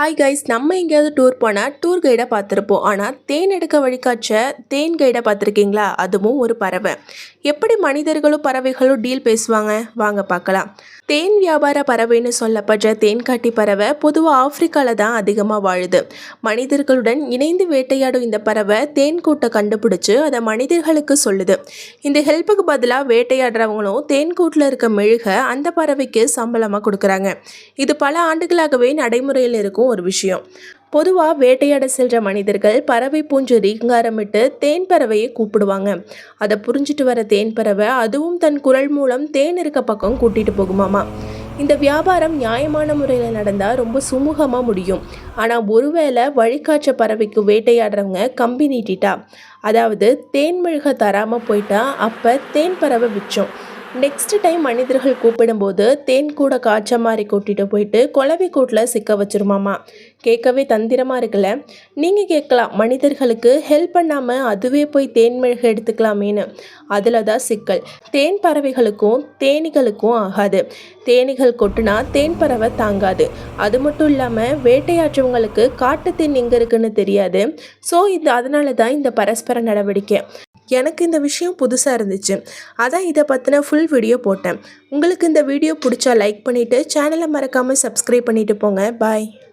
Hi guys நம்ம எங்கேயாவது tour போனால் டூர் கைடை பார்த்துருப்போம். ஆனால் தேன் எடுக்க வழிகாட்ச தேன் கைடை பார்த்துருக்கீங்களா? அதுவும் ஒரு பறவை. எப்படி மனிதர்களும் பறவைகளும் டீல் பேசுவாங்க? வாங்க பார்க்கலாம். தேன் வியாபார பறவைன்னு சொல்லப்படுற தேன்காட்டி பறவை பொதுவாக ஆப்பிரிக்காவில் தான் அதிகமாக வாழுது. மனிதர்களுடன் இணைந்து வேட்டையாடும் இந்த பறவை தேன் கூட்டை கண்டுபிடிச்சு அதை மனிதர்களுக்கு சொல்லுது. இந்த ஹெல்ப்புக்கு பதிலாக வேட்டையாடுறவங்களும் தேன் கூட்டில் இருக்க மெழுக அந்த பறவைக்கு சம்பளமாக கொடுக்குறாங்க. இது பல ஆண்டுகளாகவே நடைமுறையில் இருக்கும். ஒரு விஷயம். பொதுவாக வேட்டையாட செல்ற மனிதர்கள் பறவை பூஞ்சு ரீங்காரமிட்டு தேன் பறவையை கூப்பிடுவாங்க. அதை புரிஞ்சிட்டு வர தேன் பறவை அதுவும் தன் குரல் மூலம் தேன் இருக்க பக்கம் கூட்டிட்டு போகுமாமா. இந்த வியாபாரம் நியாயமான முறையில் நடந்தால் ரொம்ப சுமூகமாக முடியும். ஆனால் ஒருவேளை வழிகாற்ற பறவைக்கு வேட்டையாடுறவங்க கம்பி நீட்டிட்டா. அதாவது தேன் மெழுக தராமல் போயிட்டா அப்போ தேன் பறவை விச்சோம் நெக்ஸ்ட் டைம் மனிதர்கள் கூப்பிடும்போது தேன் கூட காய்ச்ச மாதிரி கூட்டிகிட்டு போயிட்டு குளவி கூட்டில் சிக்க வச்சிருமாமா. கேட்கவே தந்திரமாக இருக்குல்ல? நீங்கள் கேட்கலாம் மனிதர்களுக்கு ஹெல்ப் பண்ணாமல் அதுவே போய் தேன் மெழுகு எடுத்துக்கலாமேன்னு. அதில் தான் சிக்கல். தேன் பறவைகளுக்கும் தேனிகளுக்கும் ஆகாது. தேனீகள் கொட்டுனா தேன் பறவை தாங்காது. அது மட்டும் இல்லாமல் வேட்டையாற்றவங்களுக்கு காட்டு தேன் எங்கே இருக்குன்னு தெரியாது. ஸோ இது அதனால தான் இந்த பரஸ்பர நடவடிக்கை. எனக்கு இந்த விஷயம் புதுசாக இருந்துச்சு. அதான் இதை பற்றின ஃபுல் வீடியோ போட்டேன். உங்களுக்கு இந்த வீடியோ பிடிச்சா லைக் பண்ணிவிட்டு சேனலை மறக்காமல் சப்ஸ்கிரைப் பண்ணிவிட்டு போங்க. பாய்